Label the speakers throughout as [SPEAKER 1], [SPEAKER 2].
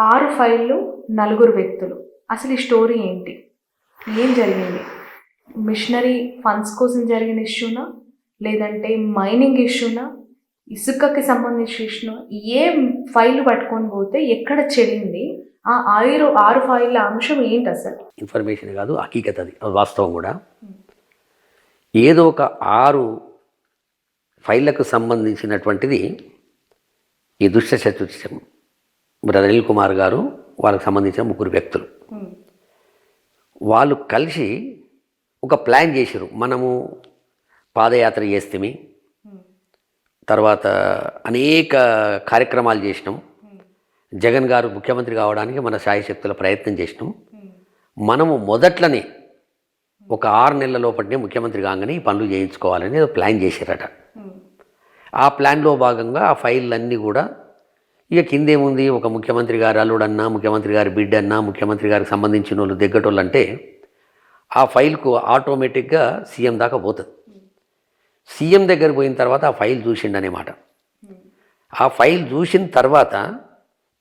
[SPEAKER 1] ఆరు ఫైళ్ళు నలుగురు వ్యక్తులు. అసలు ఈ స్టోరీ ఏంటి? ఏం జరిగింది? మిషనరీ ఫండ్స్ కోసం జరిగిన ఇష్యూనా? లేదంటే మైనింగ్ ఇష్యూనా? ఇసుకకి సంబంధించిన ఇష్యూనా? ఏ ఫైల్ పట్టుకొని పోతే ఎక్కడ చెడింది ఆ ఆరు ఆరు ఫైళ్ళ అంశం ఏంటి అసలు?
[SPEAKER 2] ఇన్ఫర్మేషన్ కాదు హకీకత్ అది. అది వాస్తవం కూడా. ఏదో ఒక ఆరు ఫైళ్ళకు సంబంధించినటువంటిది ఈ దుష్ట చతుష్టం బ్రదర్ అనిల్ కుమార్ గారు వాళ్ళకి సంబంధించిన ముగ్గురు వ్యక్తులు. వాళ్ళు కలిసి ఒక ప్లాన్ చేశారు మనము పాదయాత్ర
[SPEAKER 1] చేస్తే
[SPEAKER 2] తర్వాత అనేక కార్యక్రమాలు చేసినాం. జగన్ గారు ముఖ్యమంత్రి కావడానికి మన శాయశక్తుల ప్రయత్నం చేసినాం. మనము మొదట్లోనే ఒక ఆరు నెలల లోపలనే ముఖ్యమంత్రి కాగానే ఈ పనులు చేయించుకోవాలని ప్లాన్ చేశారట ఆ ప్లాన్లో భాగంగా ఆ ఫైళ్ళన్నీ కూడా ఇక కిందేముంది? ఒక ముఖ్యమంత్రి గారు అల్లుడన్నా ముఖ్యమంత్రి గారి బిడ్డ అన్నా ముఖ్యమంత్రి గారికి సంబంధించిన వాళ్ళు దగ్గటోళ్ళు అంటే ఆ ఫైల్కు ఆటోమేటిక్గా సీఎం దాకా పోతుంది. సీఎం దగ్గర పోయిన తర్వాత ఆ ఫైల్ చూసిండనేమాట
[SPEAKER 1] ఉమ్,
[SPEAKER 2] ఆ ఫైల్ చూసిన తర్వాత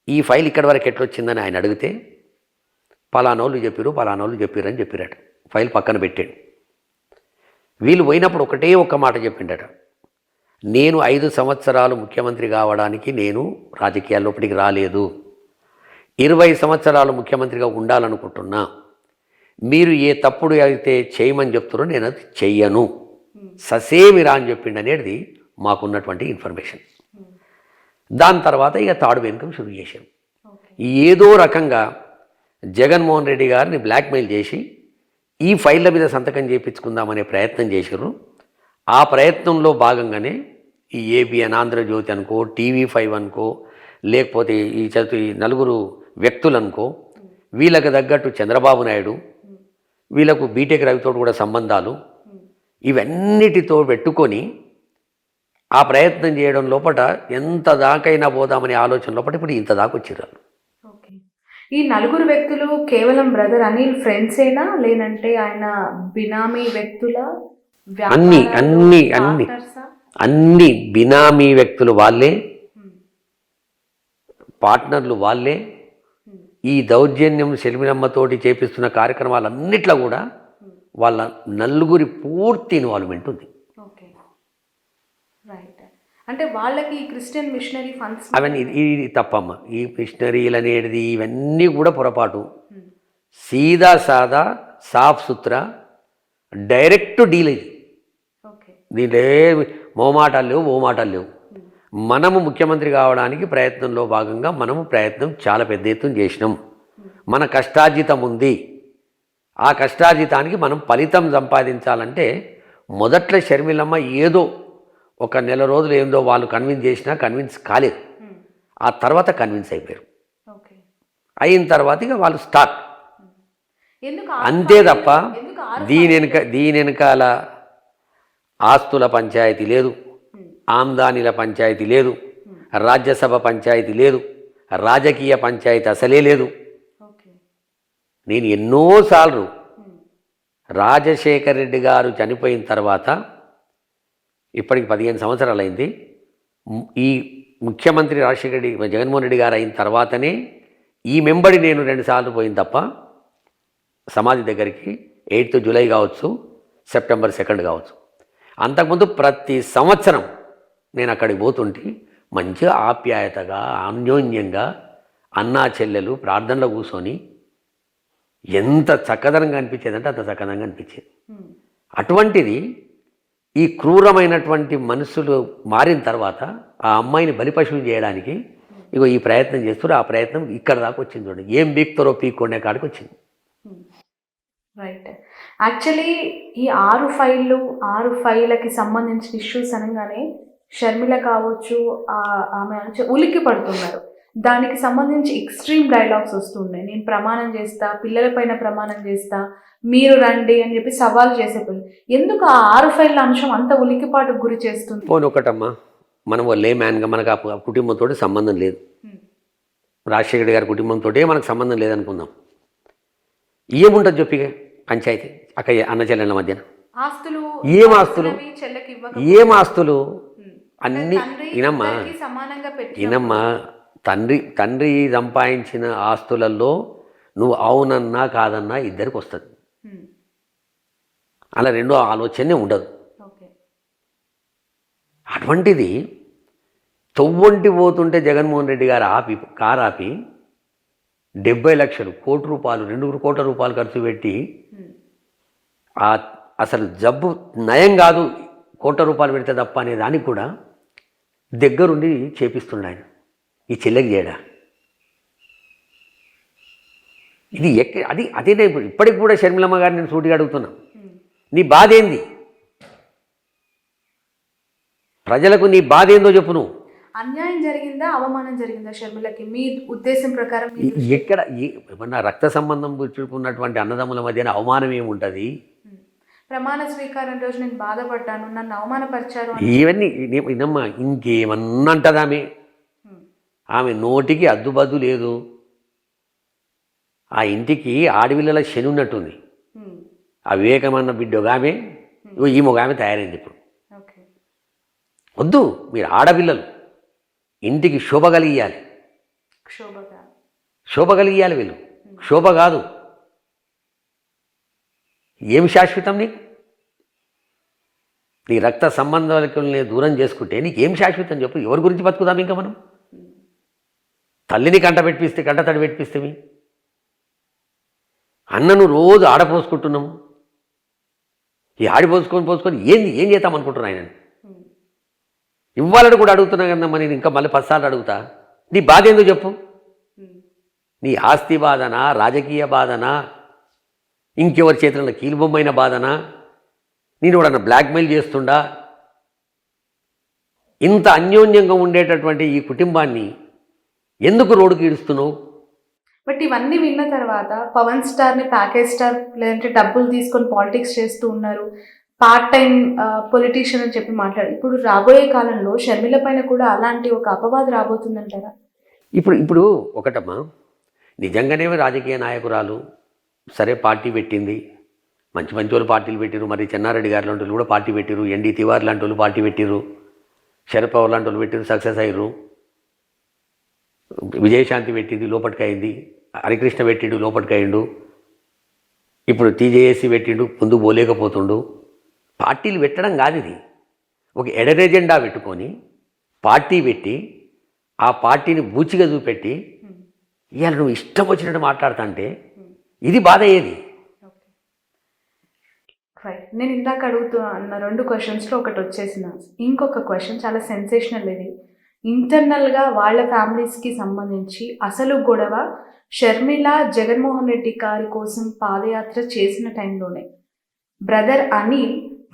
[SPEAKER 2] ఈ ఫైల్ ఇక్కడి వరకు ఎట్లొచ్చిందని ఆయన అడిగితే పలానోళ్ళు చెప్పారు పలానోళ్ళు చెప్పారు అని చెప్పారట. ఫైల్ పక్కన పెట్టాడు. వీళ్ళు పోయినప్పుడు ఒకటే ఒక్క మాట చెప్పిండట. నేను ఐదు సంవత్సరాలు ముఖ్యమంత్రి కావడానికి నేను రాజకీయాల్లోపటికి రాలేదు. ఇరవై సంవత్సరాలు ముఖ్యమంత్రిగా ఉండాలనుకుంటున్నా. మీరు ఏ తప్పుడు అయితే చేయమని చెప్తారో నేను అది చెయ్యను. ససేమిరా అని చెప్పిండు అనేది మాకున్నటువంటి ఇన్ఫర్మేషన్. దాని తర్వాత ఇక తాడు వెనుకం షురు చేశాం ఏదో రకంగా జగన్మోహన్ రెడ్డి గారిని బ్లాక్మెయిల్ చేసి ఈ ఫైళ్ళ మీద సంతకం చేయించుకుందామనే ప్రయత్నం చేశారు. ఆ ప్రయత్నంలో భాగంగానే ఈ ఏబిఎన్ ఆంధ్రజ్యోతి అనుకో టీవీ ఫైవ్ అనుకో లేకపోతే ఈ చదువు ఈ నలుగురు వ్యక్తులు అనుకో వీళ్ళకి తగ్గట్టు చంద్రబాబు నాయుడు వీళ్ళకు బీటెక్ రవితో కూడా సంబంధాలు ఇవన్నిటితో పెట్టుకొని ఆ ప్రయత్నం చేయడం లోపల ఎంత దాకైనా పోదామనే ఆలోచన లోపల ఇప్పుడు ఇంత దాకా వచ్చిర్రు
[SPEAKER 1] ఓకే. ఈ నలుగురు వ్యక్తులు కేవలం బ్రదర్ అనిల్ ఫ్రెండ్సేనా లేదంటే ఆయన బినామీ వ్యక్తుల
[SPEAKER 2] అన్ని, అన్ని, అన్ని. అన్ని బినామీ వ్యక్తులు వాళ్ళే పార్ట్నర్లు వాళ్ళే ఈ దౌర్జన్యం సెలిమినమ్మతోటి చేపిస్తున్న కార్యక్రమాలన్నిట్లో కూడా. వాళ్ళ నలుగురి పూర్తి ఇన్వాల్వ్మెంట్ ఉంది.
[SPEAKER 1] అంటే వాళ్ళకి క్రిస్టియన్ మిషనరీ ఫండ్స్
[SPEAKER 2] అవన్నీ ఇది తప్పమ్మ. ఈ మిషనరీలు అనేది ఇవన్నీ కూడా పొరపాటు. సీదా సాదా సాఫ్ సుత్రా డైరెక్ట్ డీల్ ఇది దీంట్లో మోమాటాలు లేవు ఓమాటాలు లేవు. మనము ముఖ్యమంత్రి కావడానికి ప్రయత్నంలో భాగంగా మనము ప్రయత్నం చాలా పెద్ద ఎత్తున చేసినాం. మన కష్టార్జితం ఉంది. ఆ కష్టార్జితానికి మనం ఫలితం సంపాదించాలంటే మొదట్లో షర్మిలమ్మ ఏదో ఒక నెల రోజులు ఏందో వాళ్ళు కన్విన్స్ చేసినా కన్విన్స్ కాలేదు. ఆ తర్వాత కన్విన్స్ అయిపోయారు. అయిన తర్వాత ఇక వాళ్ళు స్టార్ట్. అంతే తప్ప దీని వెనుక దీని వెనకాల ఆస్తుల పంచాయతీ లేదు ఆమ్దానిల పంచాయతీ లేదు రాజ్యసభ పంచాయతీ లేదు రాజకీయ పంచాయతీ అసలే లేదు. నేను ఎన్నోసార్లు రాజశేఖర్ రెడ్డి గారు చనిపోయిన తర్వాత ఇప్పటికి పదిహేను సంవత్సరాలు అయింది ఈ ముఖ్యమంత్రి రాజశేఖర రెడ్డి జగన్మోహన్ రెడ్డి గారు అయిన తర్వాతనే ఈ మెంబడి నేను రెండుసార్లు పోయింది తప్ప సమాధి దగ్గరికి ఎయిత్ జూలై కావచ్చు సెప్టెంబర్ సెకండ్ కావచ్చు. అంతకుముందు ప్రతి సంవత్సరం నేను అక్కడికి పోతుంటే మంచిగా ఆప్యాయతగా అన్యోన్యంగా అన్నా చెల్లెలు ప్రార్థనలో కూర్చొని ఎంత చక్కదనంగా అనిపించేదంటే అంత చక్కదనంగా అనిపించేది. అటువంటిది ఈ క్రూరమైనటువంటి మనుషులు మారిన తర్వాత ఆ అమ్మాయిని బలిపశువు చేయడానికి ఇగో ఈ ప్రయత్నం చేస్తారు ఆ ప్రయత్నం ఇక్కడ దాకా వచ్చింది చూడండి. ఏం బీక్తారో పీక్కొనే కాడికి వచ్చింది.
[SPEAKER 1] రైట్. యాక్చువల్లీ ఈ ఆరు ఫైళ్ళు ఆరు ఫైళ్ళకి సంబంధించిన ఇష్యూస్ అనగానే షర్మిల కావచ్చు ఆమె ఉలిక్కి పడుతున్నారు. దానికి సంబంధించి ఎక్స్ట్రీమ్ డైలాగ్స్ వస్తున్నాయి నేను ప్రమాణం చేస్తా పిల్లలపైన ప్రమాణం చేస్తా మీరు రండి అని చెప్పి సవాల్ చేసే పిల్లలు ఎందుకు ఆ ఆరు ఫైళ్ళ అంశం అంత ఉలికిపాటుకు గురి చేస్తుంది?
[SPEAKER 2] పోనీ ఒకటమ్మా. మనం లే మ్యాన్గా మనకు ఆ కుటుంబంతో సంబంధం లేదు. రాజశేఖర్ గారి కుటుంబంతో మనకు సంబంధం లేదనుకుందాం. ఏముంటుంది చెప్పిగా? పంచాయతీ అక్క అన్న చెల్లెళ్ళ మధ్యన.
[SPEAKER 1] ఆస్తులు
[SPEAKER 2] ఏం ఆస్తులు? ఏం ఆస్తులు. అన్ని ఇనమ్మా. ఇనమ్మా తండ్రి తండ్రి సంపాదించిన ఆస్తులలో నువ్వు అవునన్నా కాదన్నా ఇద్దరికి వస్తుంది. అలా రెండో ఆలోచనే ఉండదు. అటువంటిది తొవ్వంటి పోతుంటే జగన్మోహన్ రెడ్డి గారు ఆపి కారు ఆపి డెబ్బై లక్షలు కోటి రూపాయలు రెండు కోట్ల రూపాయలు ఖర్చు పెట్టి అసలు జబ్బు నయం కాదు కోట్ల రూపాయలు పెడితే తప్ప అనే దానికి కూడా దగ్గరుండి చేపిస్తుండ ఆయన. ఈ చెల్లెకి చేయడా ఇది ఎక్క అది అదే నేను ఇప్పటికి కూడా షర్మిలమ్మ గారిని నేను సూటిగా అడుగుతున్నా. నీ బాధ ఏంది? ప్రజలకు నీ బాధ ఏందో చెప్పు నువ్వు.
[SPEAKER 1] అన్యాయం జరిగిందా? అవమానం జరిగిందా షర్మిలకి? మీ ఉద్దేశం ప్రకారం
[SPEAKER 2] ఎక్కడ ఏమన్నా రక్త సంబంధం పుచ్చుకున్నటువంటి అన్నదమ్ముల మధ్యన అవమానం ఏముంటుంది.
[SPEAKER 1] ప్రమాణ స్వీకారం రోజు నేను బాధపడ్డాను నన్ను అవమానపరిచారు
[SPEAKER 2] ఇవన్నీ ఇదే- ఇదమ్మా ఇంకేమన్నా అంటది ఆమె. ఆమె నోటికి అద్దుబద్దు లేదు. ఆ ఇంటికి ఆడపిల్లల శని ఉన్నట్టుంది. ఆ వివేకమన్న బిడ్డ ఒక ఆమె ఈ ఒక ఆమె తయారైంది ఇప్పుడు. వద్దు మీరు ఆడపిల్లలు. ఇంటికి శోభ కలిగియాలి శోభ కలిగియాలి వీళ్ళు. శోభ కాదు. ఏం శాశ్వతం నీకు? నీ రక్త సంబంధాలని దూరం చేసుకుంటే నీకేం శాశ్వతం చెప్పు? ఎవరి గురించి బతుకుదాం ఇంకా మనం? తల్లిని కంట పెట్టిస్తే కంట తడి పెట్టిస్తేవి అన్నను రోజు ఆడపోసుకుంటున్నాము. ఈ ఆడి పోసుకొని పోసుకొని ఏంది ఏం చేద్దాం అనుకుంటున్నా ఆయన ఇవ్వాలని కూడా అడుగుతున్నా కదమ్మా నేను ఇంకా మళ్ళీ పదిసార్లు అడుగుతా. నీ బాధ ఏందో చెప్పు. నీ ఆస్తి బాధనా రాజకీయ బాధనా ఇంకెవరి చేతుల్లో కీలుబొమ్మైన బాధనా? నేను ఎవడన్నా బ్లాక్మెయిల్ చేస్తుండా? ఇంత అన్యోన్యంగా ఉండేటటువంటి ఈ కుటుంబాన్ని ఎందుకు రోడ్డుకి ఈడుస్తున్నావు?
[SPEAKER 1] బట్ ఇవన్నీ విన్న తర్వాత పవన్ స్టార్ని ప్యాకేజ్ స్టార్ లేదంటే డబ్బులు తీసుకొని పాలిటిక్స్ చేస్తూ ఉన్నారు. పార్ట్ టైం పొలిటీషియన్ అని చెప్పి మాట్లాడు ఇప్పుడు రాబోయే కాలంలో షర్మిల పైన కూడా అలాంటి ఒక అపవాదు రాబోతుందంటారా?
[SPEAKER 2] ఇప్పుడు ఇప్పుడు ఒకటమ్మా నిజంగానే రాజకీయ నాయకురాలు సరే పార్టీ పెట్టింది. మంచి మంచి వాళ్ళు పార్టీలు పెట్టిరు మరి చెన్నారెడ్డి గారు లాంటి వాళ్ళు కూడా పార్టీ పెట్టిరు ఎన్డీ తివారి లాంటి వాళ్ళు పార్టీ పెట్టిరు శరద్ లాంటి వాళ్ళు పెట్టిరు సక్సెస్ అయ్యారు విజయశాంతి పెట్టింది లోపలికి అయింది. హరికృష్ణ పెట్టిండు లోపలికి ఇప్పుడు టీజేఏసీ పెట్టిండు ముందు పోలేకపోతుండు. పార్టీలు పెట్టడం కాదు ఇది. ఒక ఎడరేజెండా పెట్టుకొని పార్టీ పెట్టి ఆ పార్టీని బూచిగా చూపెట్టి ఇవాళ నువ్వు ఇష్టం వచ్చినట్టు మాట్లాడుతుంటే ఇది బాధ అయ్యేది
[SPEAKER 1] రైట్ నేను ఇందాక అడుగుతున్న రెండు క్వశ్చన్స్లో ఒకటి వచ్చేసిన. ఇంకొక క్వశ్చన్ చాలా సెన్సేషనల్ ఇది. ఇంటర్నల్గా వాళ్ళ ఫ్యామిలీస్కి సంబంధించి అసలు గొడవ షర్మిల జగన్మోహన్ రెడ్డి గారి కోసం పాదయాత్ర చేసిన టైంలోనే. బ్రదర్ అని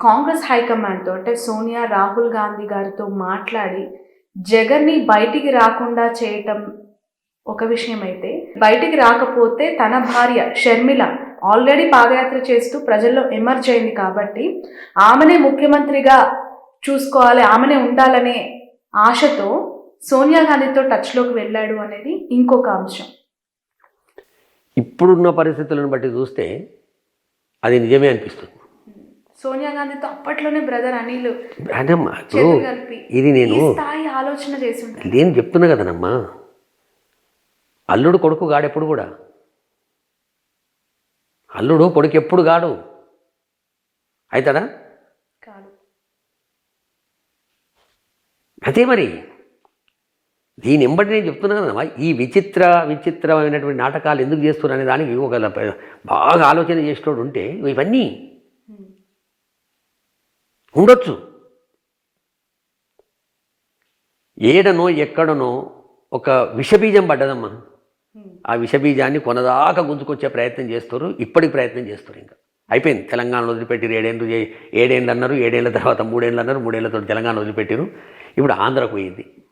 [SPEAKER 1] కాంగ్రెస్ హైకమాండ్తో అంటే సోనియా రాహుల్ గాంధీ గారితో మాట్లాడి జగన్ని బయటికి రాకుండా చేయటం ఒక విషయం అయితే బయటికి రాకపోతే తన భార్య షర్మిల ఆల్రెడీ పాదయాత్ర చేస్తూ ప్రజల్లో ఎమర్జ్ అయింది కాబట్టి ఆమెనే ముఖ్యమంత్రిగా చూసుకోవాలి ఆమెనే ఉండాలనే ఆశతో సోనియా గాంధీతో టచ్లోకి వెళ్ళాడు అనేది ఇంకొక అంశం.
[SPEAKER 2] ఇప్పుడున్న పరిస్థితులను బట్టి చూస్తే అది నిజమే అనిపిస్తుంది.
[SPEAKER 1] సోనియా గాంధీతో అప్పట్లోనే బ్రదర్ అనిల్
[SPEAKER 2] ఇది నేను
[SPEAKER 1] స్థాయి ఆలోచన చేసి
[SPEAKER 2] నేను చెప్తున్నా కదనమ్మా. అల్లుడు కొడుకు గాడెప్పుడు కూడా అల్లుడు కొడుకు ఎప్పుడు గాడు? అవుతాడా
[SPEAKER 1] కాదు
[SPEAKER 2] అదే మరి. దీని ఎంబటి నేను చెప్తున్నా కదమ్మా ఈ విచిత్ర విచిత్రమైనటువంటి నాటకాలు ఎందుకు చేస్తున్నారు అనే దానికి ఒక బాగా ఆలోచన చేసేటోడు ఉంటే ఇవన్నీ. ఉండొచ్చు. ఏడనో ఎక్కడనో ఒక విషబీజం పడ్డదమ్మా. ఆ విషబీజాన్ని కొనదాకా గుంజుకొచ్చే ప్రయత్నం చేస్తారు. ఇప్పటికి ప్రయత్నం చేస్తారు ఇంకా. అయిపోయింది. తెలంగాణ వదిలిపెట్టిరు. ఏడేళ్ళు ఏడేళ్ళు అన్నారు. ఏడేళ్ళ తర్వాత మూడేళ్ళు అన్నారు. మూడేళ్ళతో తెలంగాణ వదిలిపెట్టిరు. ఇప్పుడు ఆంధ్రకు పోయింది.